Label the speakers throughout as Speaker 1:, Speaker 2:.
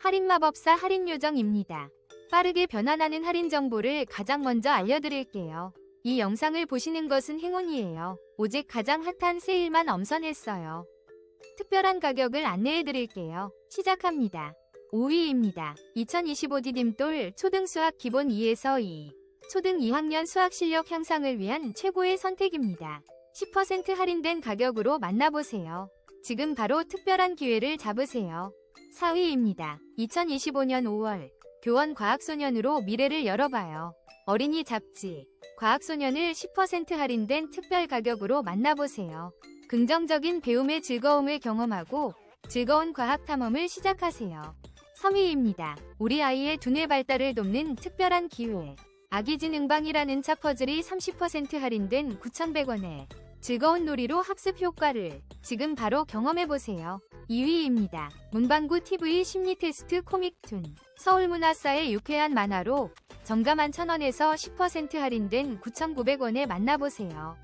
Speaker 1: 할인마법사 할인요정입니다. 빠르게 변환하는 할인 정보를 가장 먼저 알려드릴게요. 이 영상을 보시는 것은 행운이에요. 오직 가장 핫한 세일만 엄선했어요. 특별한 가격을 안내해드릴게요. 시작합니다. 5위입니다. 2025 디딤돌 초등수학 기본 2에서 2. 초등 2학년 수학 실력 향상을 위한 최고의 선택입니다. 10% 할인된 가격으로 만나보세요. 지금 바로 특별한 기회를 잡으세요. 4위입니다. 2025년 5월 교원 과학소년으로 미래를 열어봐요. 어린이 잡지 과학소년을 10% 할인된 특별 가격으로 만나보세요. 긍정적인 배움의 즐거움을 경험하고 즐거운 과학 탐험을 시작하세요. 3위입니다. 우리 아이의 두뇌 발달을 돕는 특별한 기회. 아기지능방이라는 차 퍼즐이 30% 할인된 9,100원에 즐거운 놀이로 학습 효과를 지금 바로 경험해보세요. 2위입니다. 문방구 TV 심리 테스트 코믹툰. 서울문화사의 유쾌한 만화로 정가 11,000원에서 10% 할인된 9,900원에 만나보세요.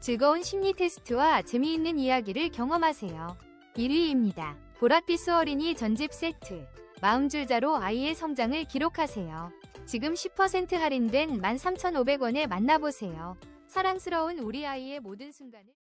Speaker 1: 즐거운 심리 테스트와 재미있는 이야기를 경험하세요. 1위입니다. 보랏빛 어린이 전집 세트. 마음줄자로 아이의 성장을 기록하세요. 지금 10% 할인된 13,500원에 만나보세요. 사랑스러운 우리 아이의 모든 순간을